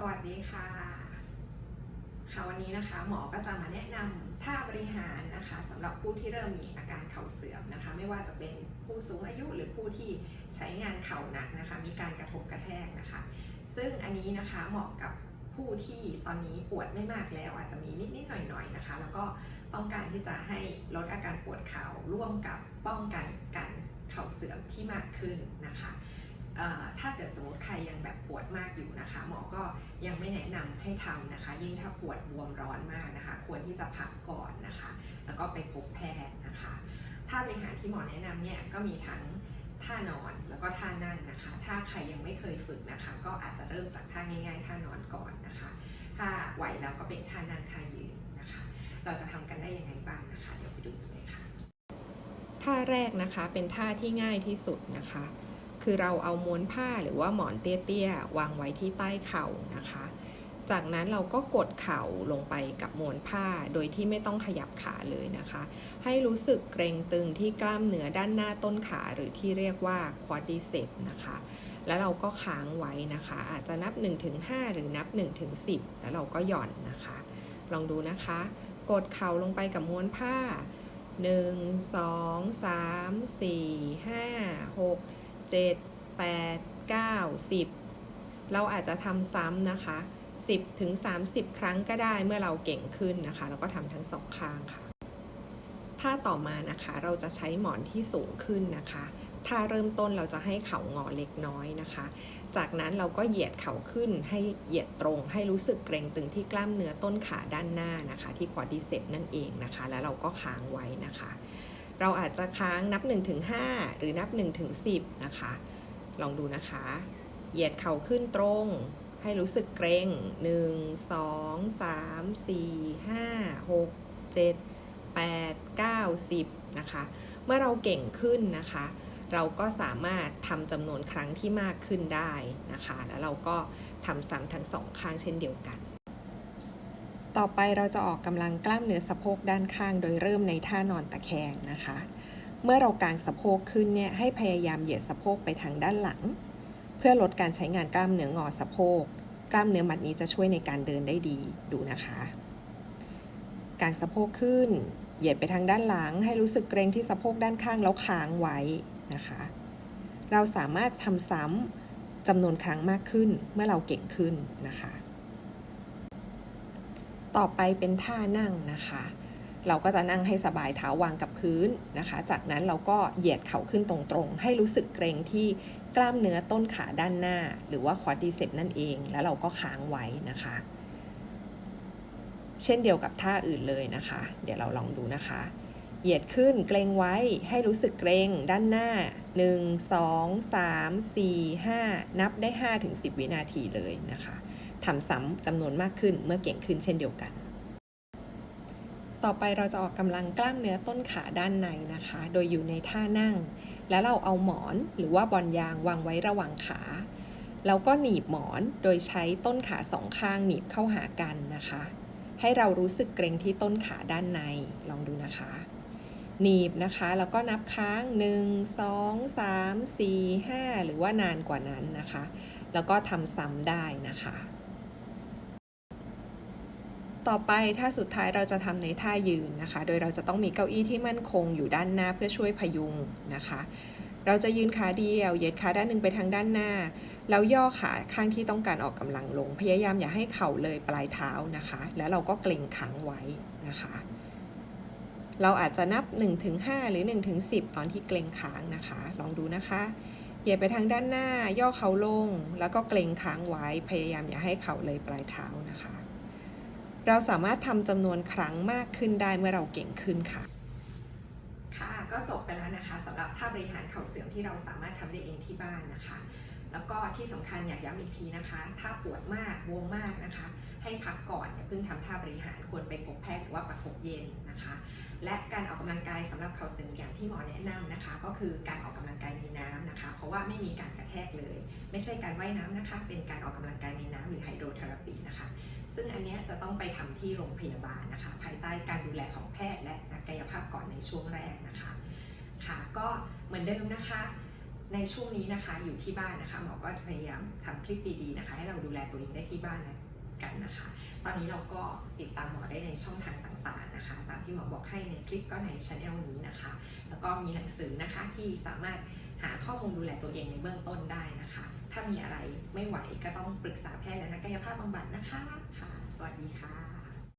สวัสดีค่ะ ค่ะวันนี้นะคะ หมอก็จะมาแนะนำท่าบริหารนะคะสำหรับผู้ที่เริ่มมีอาการเข่าเสื่อมนะคะ ไม่ว่าจะเป็นผู้สูงอายุหรือผู้ที่ใช้งานเข่าหนักนะคะ มีการกระทบกระแทกนะคะ ซึ่งอันนี้นะคะเหมาะกับผู้ที่ตอนนี้ปวดไม่มากแล้วอาจจะมีนิดๆหน่อยๆนะคะ แล้วก็ต้องการที่จะให้ลดอาการปวดเข่าร่วมกับป้องกันการเข่าเสื่อมที่มากขึ้นนะคะ ถ้าเกิดสมมติใครยังแบบปวดมากอยู่นะคะ หมอก็ยังไม่แนะนำให้ทำนะคะ ยิ่งถ้าปวดบวมร้อนมากนะคะ ควรที่จะพักก่อนนะคะ แล้วก็ไปพบแพทย์นะคะท่าบริหารที่หมอแนะนำเนี่ยก็มีทั้งท่านอนแล้วก็ท่านั่งนะคะ ถ้าใครยังไม่เคยฝึกนะคะ ก็อาจจะเริ่มจากท่าง่ายๆ ท่านอนก่อนนะคะ ถ้าไหวแล้วก็เป็นท่านั่งท่ายืนนะคะ เราจะทำกันได้ยังไงบ้างนะคะ เดี๋ยวไปดูกันเลยค่ะ ท่าแรกนะคะเป็นท่าที่ง่ายที่สุดนะคะ คือเราเอาม้วนผ้าหรือว่าหมอนเตี้ยๆวางไว้ที่ใต้เข่านะคะ จากนั้นเราก็กดเข่าลงไปกับม้วนผ้าโดยที่ไม่ต้องขยับขาเลยนะคะ ให้รู้สึกเกรงตึงที่กล้ามเนื้อด้านหน้าต้นขาหรือที่เรียกว่า quadriceps นะคะ แล้วเราก็ค้างไว้นะคะ อาจจะนับ 1-5 หรือนับ 1-10 แล้วเราก็หย่อนนะคะ ลองดูนะคะ กดเข่าลงไปกับม้วนผ้า 1 2 3 4 5 6 7 8 9 10 เราอาจจะทำซ้ำนะคะ 10ถึง30 ครั้งก็ได้เมื่อเราเก่งขึ้นนะคะ แล้วก็ทำทั้งสองข้างค่ะถ้าต่อมานะคะเราจะใช้หมอนที่สูงขึ้นนะคะถ้าเริ่มต้นเราจะให้เข่างอเล็กน้อยนะคะ จากนั้นเราก็เหยียดเข่าขึ้นให้เหยียดตรง ให้รู้สึกเกร็งตึงที่กล้ามเนื้อต้นขาด้านหน้านะคะ ที่ควอดิเซปนั่นเองนะคะ แล้วเราก็ค้างไว้นะคะ เราอาจจะค้างนับ 1-5 หรือนับ 1-10 นะคะ ลองดูนะคะ เหยียดเข่าขึ้นตรง ให้รู้สึกเกรง1 2 3 4 5 6 7 8 9 10 นะคะ เมื่อเราเก่งขึ้นนะคะ เราก็สามารถทำจำนวนครั้งที่มากขึ้นได้นะคะ แล้วเราก็ทำซ้ำทั้งสองข้างเช่นเดียวกัน ต่อไปเราจะออกกำลังกล้ามเนื้อสะโพกด้านข้าง โดยเริ่มในท่านอนตะแคงนะคะ เมื่อเรากางสะโพกขึ้นเนี่ยให้พยายามเหยียดสะโพกไปทางด้านหลัง เพื่อลดการใช้งานกล้ามเนื้องอสะโพก กล้ามเนื้อมัดนี้จะช่วยในการเดินได้ดีดูนะคะกางสะโพกขึ้น เหยียดไปทางด้านหลัง ให้รู้สึกเกรงที่สะโพกด้านข้างแล้วค้างไว้นะคะ เราสามารถทำซ้ำจำนวนครั้งมากขึ้นเมื่อเราเก่งขึ้นนะคะ ต่อไปเป็นท่านั่งนะคะ เราก็จะนั่งให้สบายเท้าวางกับพื้นนะคะ จากนั้นเราก็เหยียดเข่าขึ้นตรงๆ ให้รู้สึกเกรงที่กล้ามเนื้อต้นขาด้านหน้า หรือว่าควอดริเซปนั่นเอง แล้วเราก็ค้างไว้นะคะ เช่นเดียวกับท่าอื่นเลยนะคะ เดี๋ยวเราลองดูนะคะ เหยียดขึ้นเกรงไว้ ให้รู้สึกเกรงด้านหน้า 1 2 3 4 5 นับได้5ถึง10 วินาทีเลยนะคะ ทำซ้ำจำนวนมากขึ้นเมื่อเก่งขึ้นเช่นเดียวกัน ต่อไปเราจะออกกำลังกล้ามเนื้อต้นขาด้านในนะคะ โดยอยู่ในท่านั่ง แล้วเราเอาหมอนหรือว่าบอลยางวางไว้ระหว่างขา แล้วก็หนีบหมอนโดยใช้ต้นขาสองข้างหนีบเข้าหากันนะคะ ให้เรารู้สึกเกรงที่ต้นขาด้านในลองดูนะคะหนีบนะคะ แล้วก็นับค้าง 1 2 3 4 5 หรือว่านานกว่านั้นนะคะ แล้วก็ทำซ้ำได้นะคะ ต่อไปท่าสุดท้ายเราจะทำในท่ายืนนะคะ โดยเราจะต้องมีเก้าอี้ที่มั่นคงอยู่ด้านหน้าเพื่อช่วยพยุงนะคะ เราจะยืนขาเดียว เหยียดขาด้านหนึ่งไปทางด้านหน้า แล้วย่อขาข้างที่ต้องการออกกำลังลง พยายามอย่าให้เข่าเลยปลายเท้านะคะ แล้วเราก็เกร็งขังไว้นะคะ เราอาจจะนับ 1-5 หรือ 1-10 ตอนที่เกร็งค้างนะคะ ลองดูนะคะเหยียดไปทางด้านหน้า ย่อเข่าลง แล้วก็เกร็งค้างไว้ พยายามอย่าให้เข่าเลยปลายเท้านะคะ เราสามารถทำจำนวนครั้งมากขึ้นได้เมื่อเราเก่งขึ้นค่ะ ค่ะ ก็จบไปแล้วนะคะสำหรับท่าบริหารเข่าเสื่อมที่เราสามารถทำได้เองที่บ้านนะคะ แล้วก็ที่สำคัญอยากย้ำอีกทีนะคะ ถ้าปวดมากบวมมากนะคะ ให้พักก่อนอย่าเพิ่งทำท่าบริหารควรไปพบแพทย์หรือว่าประคบเย็นนะคะ และการออกกำลังกายสำหรับเข่าเสื่อมอย่างที่หมอแนะนำนะคะ ก็คือการออกกำลังกายในน้ำนะคะ เพราะว่าไม่มีการกระแทกเลย ไม่ใช่การว่ายน้ำนะคะ เป็นการออกกำลังกายในน้ำหรือไฮโดรเทอราปีนะคะ ซึ่งอันเนี้ยจะต้องไปทำที่โรงพยาบาลนะคะ ภายใต้การดูแลของแพทย์และนักกายภาพก่อนในช่วงแรกนะคะค่ะก็เหมือนเดิมนะคะในช่วงนี้นะคะอยู่ที่บ้านนะคะหมอก็จะพยายามทำคลิปดีๆนะคะ ให้เราดูแลตัวเองได้ที่บ้านนะ กันนะคะ ตอนนี้เราก็ติดตามหมอได้ในช่องทางต่างๆนะคะตามที่หมอบอกให้ในคลิปก็ในช anel นี้นะคะ แล้วก็มีหนังสือนะคะที่สามารถหาข้อมูลดูแลตัวเองในเบื้องต้นได้นะคะ ถ้ามีอะไรไม่ไหวก็ต้องปรึกษาแพทย์และนักกายภาพบำบัดนะคะค่ะ สวัสดีค่ะ